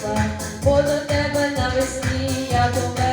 жива, бо до тебе навесні я думаю.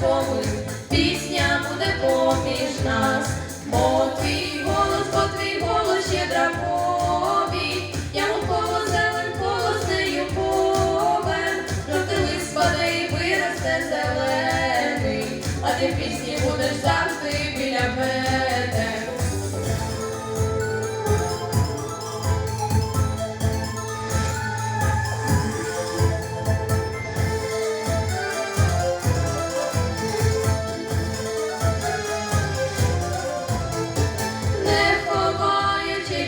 комусь, пісня буде поміж нас, бо твій голос, бо твій голос ще дракові, я му коло зелен, коло з нею повен, жовтий лист паде і виросте зелений, а ти пісні будеш завжди біля мене.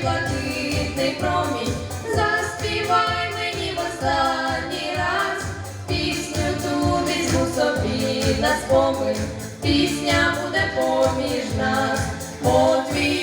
блакитний промінь, заспівай мені в останній раз, пісню ту візьму собі на спомин, пісня буде поміж нас. О, твій